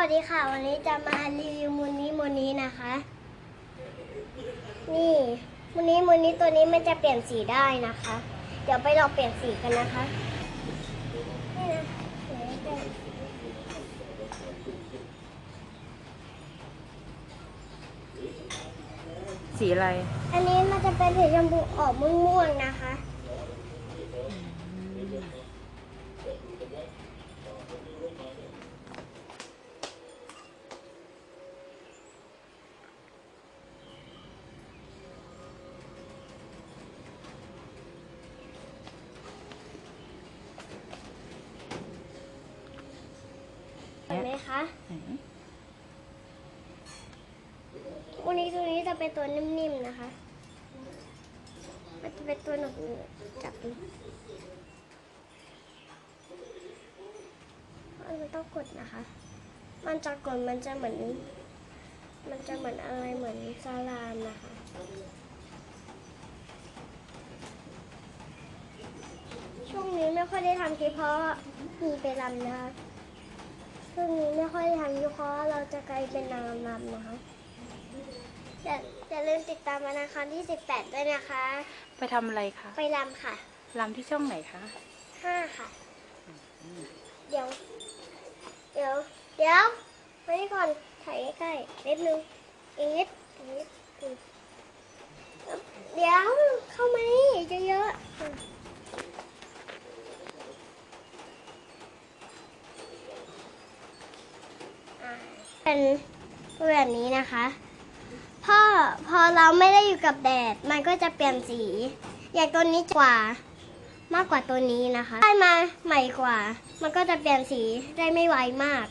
วัสดีค่ะ วันนี้จะมารีวิวมูลนี้มูลนี้นะคะ นี่มูลนี้มูลนี้ตัวนี้มันจะเปลี่ยนสีได้นะคะ เดี๋ยวไปลองเปลี่ยนสีกันนะคะ นี่นะเดี๋ยวจะสีอะไร อันนี้มันจะเป็นสีชมพูออกม่วงๆนะคะ นไหมคะ วันนี้ตัวนี้จะเป็นตัวนิ่มๆนะคะ มันจะเป็นตัวหนุกจับดูมันต้องกดนะคะ มันจะกดมันจะเหมือน มันจะเหมือนอะไรเหมือนซาลามนะคะช่วงนี้ไม่ค่อยได้ทำคลิปเพราะมีไปรำนะคะ ช่วงนี้ไม่ค่อยได้ทำคลิปเพราะเราจะกลายเป็นนางรำนะคะอย่าอย่าลืมติดตามวันอังคารที่ 18 ด้วยนะคะ ไปทำอะไรคะไปรำค่ะรำที่ช่องไหนคะ5ค่ะ เดี๋ยว เดี๋ยว เดี๋ยวไปนี่ก่อนถ่ายใกล้ๆนิดนึงอีกนิดอีกนิดอืมเดี๋ยว เข้ามานี่เยอะๆอะอ่า เป็นแบบนี้นะคะพอพอเราไม่ได้อยู่กับแดด มันก็จะเปลี่ยนสี อย่างตัวนี้กว่ามากกว่าตัวนี้นะคะ ได้มาใหม่กว่า มันก็จะเปลี่ยนสีได้ไม่ไวมาก